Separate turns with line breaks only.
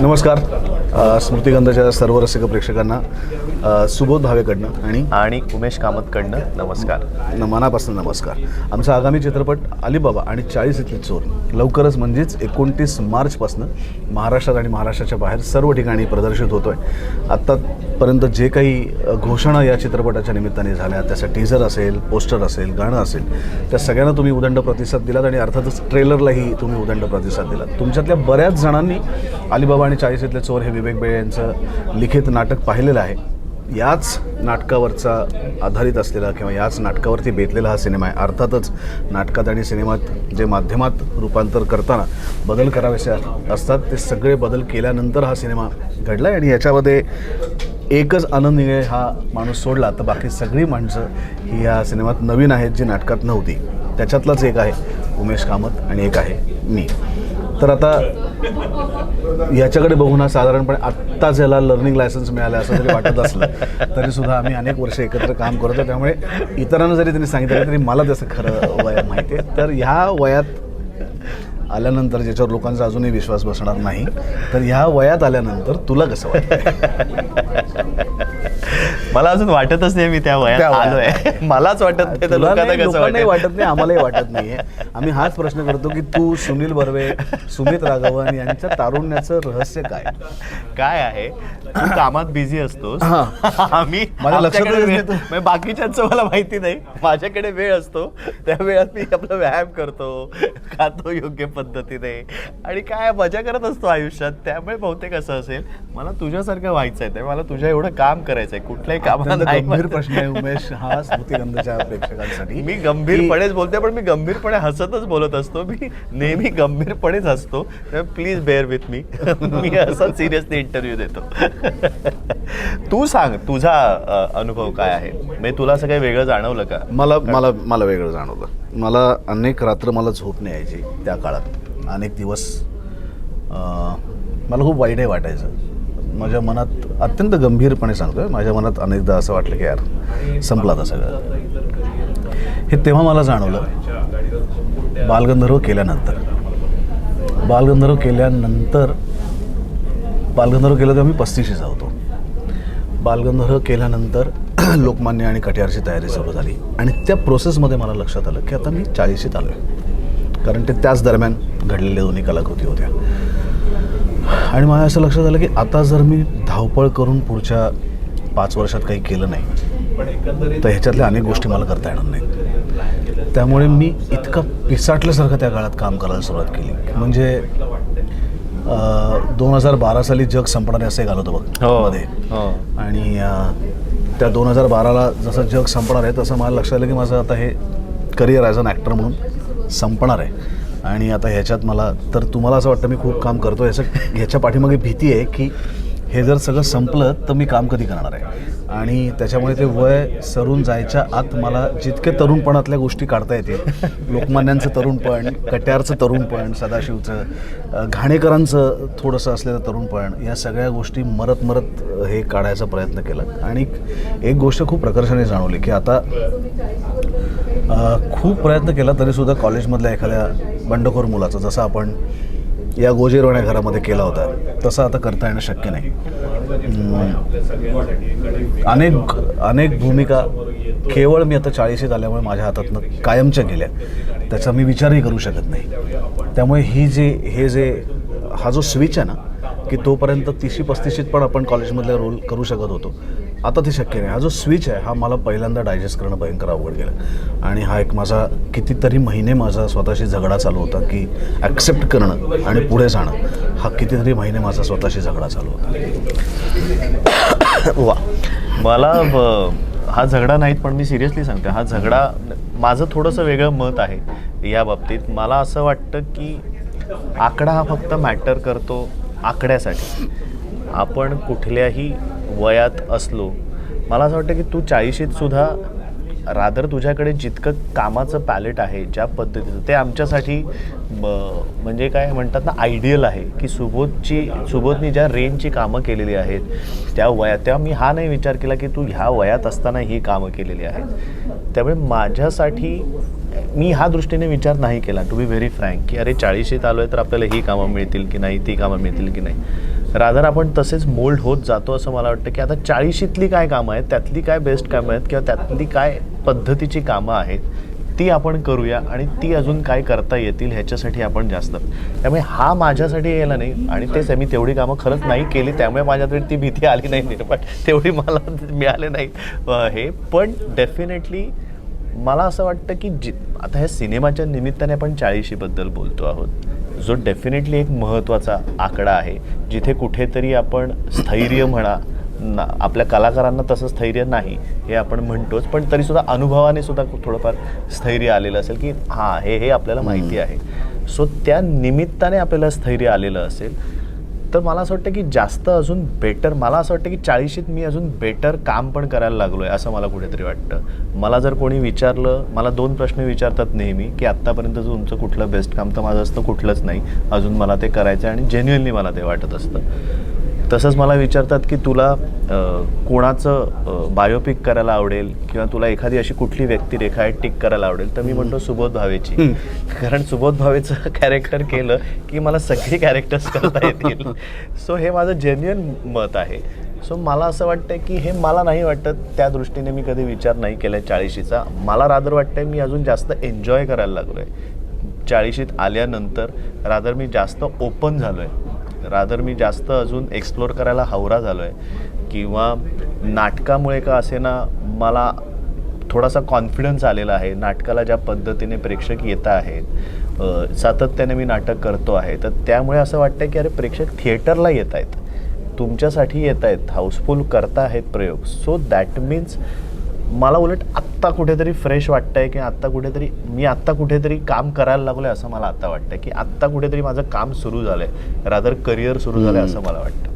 नमस्कार. स्मृतिगंधाच्या सर्व रसिक प्रेक्षकांना. सुबोध भावेकडनं आणि
आणि उमेश कामतकडनं नमस्कार.
न- मनापासून नमस्कार. आमचा आगामी चित्रपट अलिबाबा आणि चाळीस इथली चोर. लवकरच म्हणजेच एकोणतीस मार्चपासनं महाराष्ट्रात आणि महाराष्ट्राच्या बाहेर सर्व ठिकाणी प्रदर्शित होतो आहे आत्तापर्यंत जे काही अ, घोषणा या चित्रपटाच्या निमित्ताने झाल्या त्याचं टीझर असेल पोस्टर असेल गाणं असेल त्या सगळ्यांना तुम्ही उदंड प्रतिसाद दिलात आणि अर्थातच ट्रेलरलाही तुम्ही उदंड प्रतिसाद दिलात. तुमच्यातल्या बऱ्याच जणांनी अलिबाबा आणि चाळीस इथले चोर हे विवेक बेळे यांचं लिखित नाटक पाहिलेलं आहे. याच नाटकावरचा आधारित असलेला किंवा याच नाटकावरती बेतलेला हा सिनेमा आहे. अर्थातच नाटकात आणि सिनेमात जे माध्यमात रूपांतर करताना बदल करावेसे असतात ते सगळे बदल केल्यानंतर हा सिनेमा घडला आहे आणि याच्यामध्ये एकच आनंद निळे हा माणूस सोडला तर बाकी सगळी माणसं ही या सिनेमात नवीन आहेत जी नाटकात नव्हती. त्याच्यातलाच एक आहे उमेश कामत आणि एक आहे मी. तर आता याच्याकडे बघून हा साधारणपणे आत्ताच याला लर्निंग लायसन्स मिळालं असं जरी वाटत असलं तरी सुद्धा आम्ही अनेक वर्ष एकत्र काम करतो त्यामुळे इतरांना जरी त्यांनी सांगितलं तरी मला त्याचं खरं वय माहिती आहे. तर ह्या वयात आल्यानंतर ज्याच्यावर लोकांचा अजूनही विश्वास बसणार नाही तर ह्या वयात आल्यानंतर तुला कसं वाटतं
मला अजून वाटतच नाही मी त्या वयात. आलोय. मलाच वाटत नाही तर लोकांना
लोकांनाही? वाटत नाही आम्हालाही वाटत नाहीये. आम्ही हाच प्रश्न करतो की तू सुनील बर्वे सुमित राघवन यांच्या तारुण्याचं रहस्य काय?
काय आहे? तू कामात बिझी असतोस.
हा.
आम्ही
माझ्या लक्षातच
आमच्याकडे
नाही
वेळ-
तू.
म्हणजे बाकीच्यांचं मला माहिती नाही. माझ्याकडे वेळ असतो. त्या वेळात मी आपला व्यायाम करतो. खातो योग्य पद्धतीने. आणि काय मजा करत असतो आयुष्यात. त्यामुळे बहुतेक असं असेल. मला तुझ्यासारखं व्हायचं आहे मला तुझ्या एवढं काम करायचं आहे कुठल्याही
अत्यंत
नाही
गंभीर. प्रश्न आहे उमेश हा स्मृतिगंधाच्या प्रेक्षकांसाठी.
मी गंभीरपणेच बोलते पण मी गंभीरपणे हसतच बोलत असतो. मी नेहमी गंभीरपणेच हसतो. प्लीज बेअर विथ मी मी असा सिरियसली इंटरव्ह्यू देतो. तू सांग तुझा अनुभव काय आहे? म्हणजे तुला असं काही वेगळं जाणवलं का?
मला मला मला वेगळं जाणवलं. मला अनेक रात्र मला झोप नाही यायची त्या काळात. अनेक दिवस अं, मला खूप वाईटही वाटायचं. माझ्या मनात अत्यंत गंभीरपणे सांगतोय. माझ्या मनात अनेकदा असं वाटलं की यार संपला आता सगळं. हे तेव्हा मला जाणवलं बालगंधर्व केल्यानंतर. बालगंधर्व केल्यानंतर बालगंधर्व केलं तेव्हा मी पस्तीशीचा होतो. बालगंधर्व केल्यानंतर लोकमान्य आणि कटियारची तयारी सुरू झाली. आणि त्या प्रोसेसमध्ये मला लक्षात आलं की आता मी चाळीशीत आलो आहे कारण ते त्याच दरम्यान घडलेल्या दोन्ही कलाकृती होत्या. आणि मला असं लक्षात आलं की आता जर मी धावपळ करून पुढच्या पाच वर्षात काही केलं नाही तर ह्याच्यातल्या अनेक गोष्टी मला करता येणार नाहीत त्यामुळे मी इतका पिसाटल्यासारखं त्या काळात काम करायला सुरुवात केली म्हणजे दोन हजार बारा साली जग संपणारे असे घालवतो बघ
हो.
मध्ये
हो.
आणि त्या दोन हजार बाराला जसं जग संपणार आहे तसं मला लक्षात आलं की माझं आता हे करिअर ॲज अन ॲक्टर म्हणून संपणार आहे आणि आता ह्याच्यात मला तर तुम्हाला असं वाटतं मी खूप काम करतो याचं ह्याच्या पाठीमागे भीती आहे की हे जर सगळं संपलं तर मी काम कधी करणार आहे? आणि त्याच्यामुळे ते वय सरून जायच्या आत मला जितके तरुणपणातल्या गोष्टी काढता येतील लोकमान्यांचं तरुणपण कट्यारचं तरुणपण सदाशिवचं घाणेकरांचं थोडंसं असलेलं तरुणपण या सगळ्या गोष्टी मरत मरत हे काढायचा प्रयत्न केला. आणि एक गोष्ट खूप प्रकर्षाने जाणवली की आता खूप प्रयत्न केला तरीसुद्धा कॉलेजमधल्या एखाद्या बंडखोर मुलाचा जसं आपण या गोजेरवाण्या घरामध्ये केला होता तसं आता करता येणं शक्य नाही. अनेक अनेक भूमिका केवळ मी आता चाळीशीत आल्यामुळे माझ्या हातातनं कायमच्या गेल्या. त्याचा मी विचारही करू शकत नाही. त्यामुळे ही जे हे जे हा जो स्विच आहे ना की तोपर्यंत तीसशे पस्तीशीत पण आपण कॉलेजमधले रोल करू शकत होतो. आता ते शक्य नाही. हा जो स्विच आहे हा मला पहिल्यांदा डायजेस्ट करणं भयंकर अवघड गेलं. आणि हा एक माझा कितीतरी महिने माझा स्वतःशी झगडा चालू होता की ॲक्सेप्ट करणं आणि पुढे जाणं हा कितीतरी महिने माझा स्वतःशी झगडा चालू होता.
वा. मला ब- हा झगडा नाहीत पण मी सिरियसली सांगते हा झगडा माझं थोडंसं वेगळं मत आहे या बाबतीत. मला असं वाटतं की आकडा हा फक्त मॅटर करतो आकड्यासाठी. आपण कुठल्याही वयात असलो मला असं वाटतं की तू चाळीशीत सुद्धा रादर तुझ्याकडे जितकं कामाचं पॅलेट आहे ज्या पद्धतीचं ते आमच्यासाठी ब- म्हणजे काय म्हणतात ना आयडियल आहे की सुबोधची सुबोधनी ज्या रेंजची कामं केलेली आहेत त्या वयात तेव्हा मी हा नाही विचार केला की तू ह्या वयात असताना ही कामं केलेली आहेत. त्यामुळे माझ्यासाठी मी ह्या दृष्टीने विचार नाही केला टू बी व्हेरी फ्रँक की अरे चाळीशीत आलो आहे तर आपल्याला ही कामं मिळतील की नाही ती कामं मिळतील की नाही. रादर आपण तसेच मोल्ड होत जातो असं मला वाटतं की आता चाळीशीतली काय कामं आहेत त्यातली काय बेस्ट कामं आहेत किंवा त्यातली काय पद्धतीची कामं आहेत ती आपण करूया आणि ती अजून काय करता येतील ह्याच्यासाठी आपण जास्त. त्यामुळे हा माझ्यासाठी यायला नाही आणि तेच मी तेवढी कामं खरंच नाही केली त्यामुळे माझ्याकडे ती भीती आली नाही निर्माण तेवढी मला मिळाले नाही. हे पण डेफिनेटली मला असं वाटतं की जि आता ह्या सिनेमाच्या निमित्ताने आपण चाळीशीबद्दल बोलतो आहोत. जो डेफिनेटली एक महत्त्वाचा आकडा आहे जिथे कुठेतरी आपण स्थैर्य म्हणा ना आपल्या कलाकारांना तसं स्थैर्य नाही हे आपण म्हणतोच पण तरीसुद्धा अनुभवाने सुद्धा थोडंफार स्थैर्य आलेलं असेल की हां हे हे आपल्याला माहिती आहे. सो त्या निमित्ताने आपल्याला स्थैर्य आलेलं असेल तर मला असं वाटतं की जास्त अजून बेटर मला असं वाटतं की चाळीशीत मी अजून बेटर काम पण करायला लागलो आहे असं मला कुठेतरी वाटतं. मला जर कोणी विचारलं मला दोन प्रश्न विचारतात नेहमी की आत्तापर्यंत तुमचं कुठलं बेस्ट काम तर माझं असतं कुठलंच नाही. अजून मला ते करायचं आहे आणि जेन्युअनली मला ते वाटत असतं. तसंच मला विचारतात की तुला कोणाचं बायोपिक करायला आवडेल किंवा तुला एखादी अशी कुठली व्यक्तिरेखा आहे टिक करायला आवडेल तर मी म्हणतो सुबोध भावेची. कारण सुबोध भावेचं कॅरेक्टर केलं की मला सगळी कॅरेक्टर्स करता येतील. सो हे माझं जेन्युअन मत आहे. सो मला असं वाटतं की हे मला नाही वाटत त्या दृष्टीने मी कधी विचार नाही केला चाळीशीचा. मला रादर वाटतंय मी अजून जास्त एन्जॉय करायला लागलो आहे चाळीशीत आल्यानंतर रादर मी जास्त ओपन झालो आहे रादर मी जास्त अजून एक्सप्लोर करायला हावरा झालो आहे किंवा नाटकामुळे का असे ना मला थोडासा कॉन्फिडन्स आलेला आहे. नाटकाला ज्या पद्धतीने प्रेक्षक येत आहेत सातत्याने मी नाटक करतो आहे तर त्यामुळे असं वाटतं की अरे प्रेक्षक थिएटरला येत आहेत. तुमच्यासाठी येत आहेत. हाऊसफुल करता आहेत प्रयोग. सो दॅट मीन्स मला उलट आत्ता कुठेतरी फ्रेश वाटतंय की आत्ता कुठेतरी मी आत्ता कुठेतरी काम करायला लागलोय असं मला आत्ता वाटतं की आत्ता कुठेतरी माझं काम सुरू झालंय. रादर करिअर सुरू झालंय असं मला वाटतं.